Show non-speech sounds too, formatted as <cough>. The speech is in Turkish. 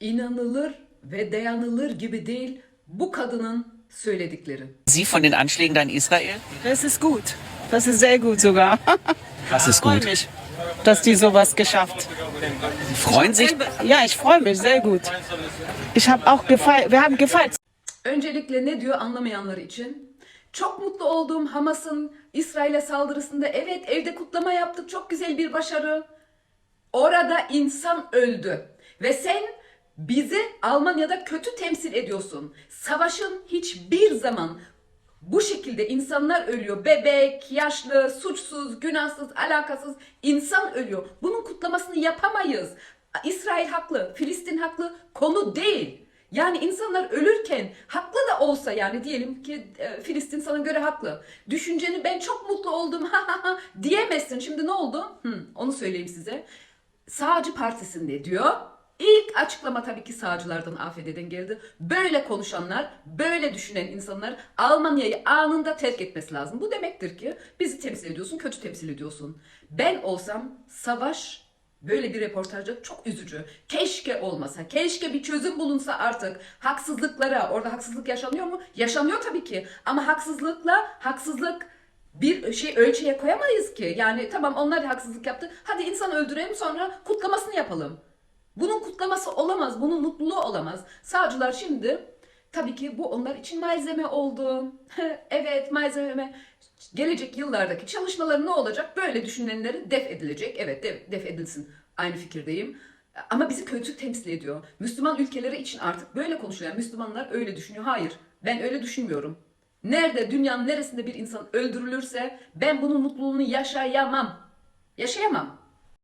İnanılır ve dayanılır gibi değil bu kadının söyledikleri. Sie von den Anschlägen in Israel? Das ist gut. Das ist sehr gut sogar. <laughs> Was ist gut? mich, dass die sowas geschafft. Sie freuen sich? Ja, ich freue mich sehr gut. Ich habe auch gefeiert. Wir haben gefeiert. Öncelikle ne diyor anlamayanlar için? Çok mutlu olduğum Hamas'ın İsrail'e saldırısında evet evde kutlama yaptık çok güzel bir başarı. Orada insan öldü ve sen bizi Almanya'da kötü temsil ediyorsun. Savaşın hiçbir zaman bu şekilde insanlar ölüyor. Bebek, yaşlı, suçsuz, günahsız, alakasız insan ölüyor. Bunun kutlamasını yapamayız. İsrail haklı, Filistin haklı konu değil. Yani insanlar ölürken haklı da olsa yani diyelim ki e, Filistin sana göre haklı. Düşünceni ben çok mutlu oldum diyemezsin. Şimdi ne oldu? Hı, onu söyleyeyim size. Sağcı Partisi'nde diyor. İlk açıklama tabii ki sağcılardan AFD'den geldi. Böyle konuşanlar, böyle düşünen insanlar Almanya'yı anında terk etmesi lazım. Bu demektir ki bizi temsil ediyorsun, kötü temsil ediyorsun. Ben olsam savaş böyle bir reportajda çok üzücü. Keşke olmasa, keşke bir çözüm bulunsa artık. Haksızlıklara, orada haksızlık yaşanıyor mu? Yaşanıyor tabii ki. Ama haksızlıkla haksızlık bir şey ölçüye koyamayız ki. Yani tamam onlar haksızlık yaptı. Hadi insan öldürelim sonra kutlamasını yapalım. Bunun kutlaması olamaz. Bunun mutluluğu olamaz. Sağcılar şimdi tabii ki bu onlar için malzeme oldu. <laughs> evet malzeme. Gelecek yıllardaki çalışmaları ne olacak? Böyle düşünenleri def edilecek. Evet def, def edilsin. Aynı fikirdeyim. Ama bizi kötü temsil ediyor. Müslüman ülkeleri için artık böyle konuşuyor. Yani Müslümanlar öyle düşünüyor. Hayır ben öyle düşünmüyorum. Nerede dünyanın neresinde bir insan öldürülürse ben bunun mutluluğunu yaşayamam. Yaşayamam.